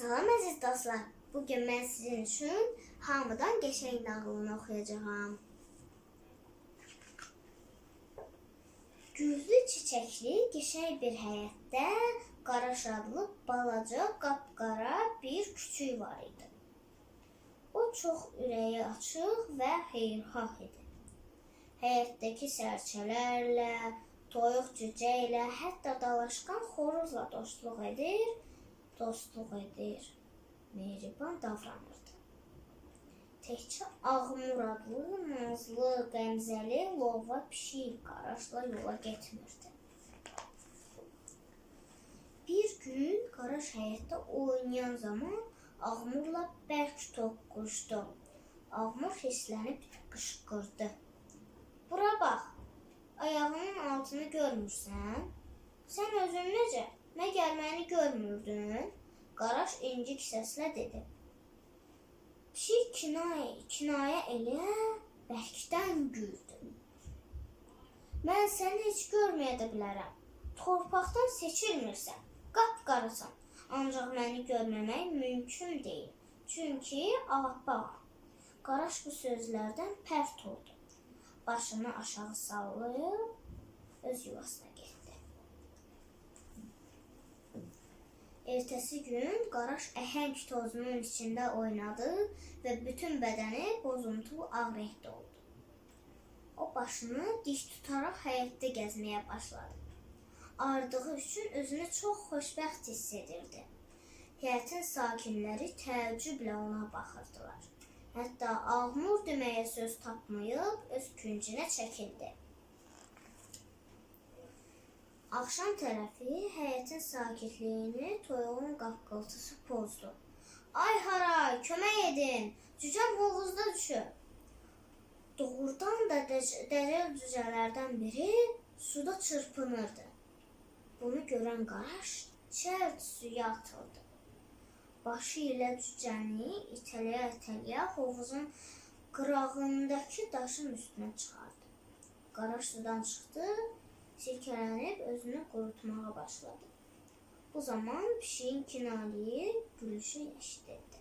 Salam əziz dostlar. Bu gün mən sizin üçün hamıdan qəşəng nağılını oxuyacağam. Güllü çiçəkli qəşəng bir həyətdə Qaraş adlı balaca qapqara bir küçük var idi. O çox ürəyi açıq və xeyirxah idi. Həyətdəki sərçələrlə, toyuq cücə ilə, hətta dalaşqan xoruzla dostluq edir, dostluq edir, mehriban davranırdı. Təkcə Ağmur adlı nazlı, qəmzəli, lova pişik qaraşla yola getmirdi. Bir gün Qaraş həyətdə oynayan zaman Ağmurla bərk toqquşdu. Ağmur hisslənib qışqırdı. Bura bax, ayağının altını görmürsən? Sən özün necə? Məgər məni görmürdün? Qaraş incik səslə dedi. Pişik kinayə, kinayə elə bərkdən güldü. Mən səni heç görməyə də bilərəm. Torpaqdan seçilmirsən. Qapqarasan. Ancaq məni görməmək mümkün deyil. Çünki ağappağam. Qaraş bu sözlərdən pərt oldu. Başını aşağı sallayıb öz yuvasına getdi. Ertəsi gün Qaraş əhəng tozunun içində oynadı və bütün bədəni bozuntul ağ oldu. O başını dik tutaraq həyətdə gəzməyə başladı. Ardığı üçün özünü çox xoşbəxt hiss edirdi. Həyətin sakinləri təəccüblə ona baxırdılar. Hətta Ağmur deməyə söz tapmayıb öz küncünə çəkildi. Axşam tərəfi həyətin sakitliyini toyuğun qaqqıltısı pozdu. Ay haray, kömək edin. Cücəm hovuzda düşüb. Doğrudan da dəcə- dəcəl cücələrdən biri suda çırpınırdı. Bunu görən Qaraş çərt suya atıldı. Başı ilə cücəni itələyə-itələyə hovuzun qırağındakı daşın üstünə çıxardı. Qaraş sudan çıxdı, silkələnib özünü qurutmağa başladı. Bu zaman pişiyin kinaliyi gülüşü eşidildi.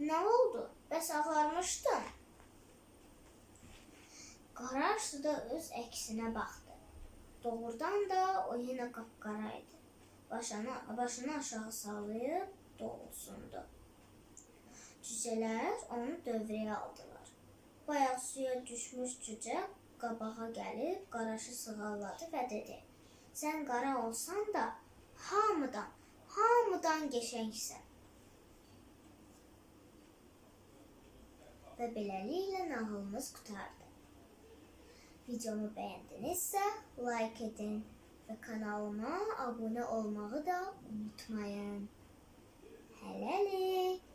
Nə oldu? Bəs ağarmışdın? Qaraş suda öz əksinə baxdı. Doğrudan da o yenə qapqara idi. Başını, başını aşağı sallayıb doğulsundu. Cücələr onu dövrəyə aldılar. Bayaq suya düşmüş cücə qabağa gəlib qaraşı sığalladı və dedi: "Sən qara olsan da hamıdan, hamıdan qəşəngsən." Və beləliklə nağılımız qurtardı. Videomu bəyəndinizsə like edin və kanalıma abunə olmağı da unutmayın. Hələlik.